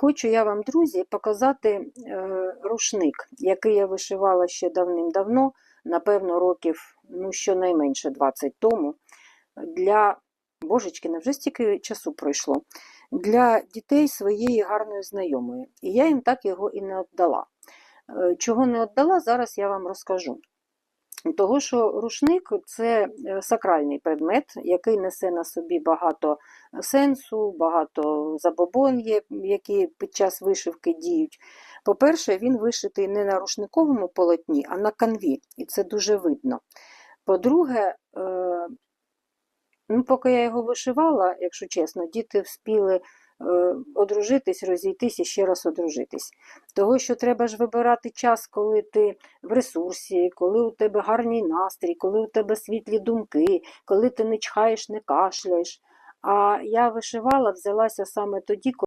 Хочу я вам, друзі, показати е, рушник, який я вишивала ще давним-давно, напевно, років ну, щонайменше 20 тому. Для божечки, невже стільки часу пройшло? Для дітей своєї гарної знайомої. І я їм так його і не віддала. Е, Чого не віддала, зараз я вам розкажу. Того, що рушник це е, сакральний предмет, який несе на собі багато сенсу, багато забобон є, які під час вишивки діють. По-перше, він вишитий не на рушниковому полотні, а на канві, і це дуже видно. По-друге, е, ну, поки я його вишивала, якщо чесно, діти вспіли е, одружитись, розійтись і ще раз одружитись. Того, що треба ж вибирати час, коли ти в ресурсі, коли у тебе гарний настрій, коли у тебе світлі думки, коли ти не чхаєш, не кашляєш. А я вишивала, взялася саме тоді,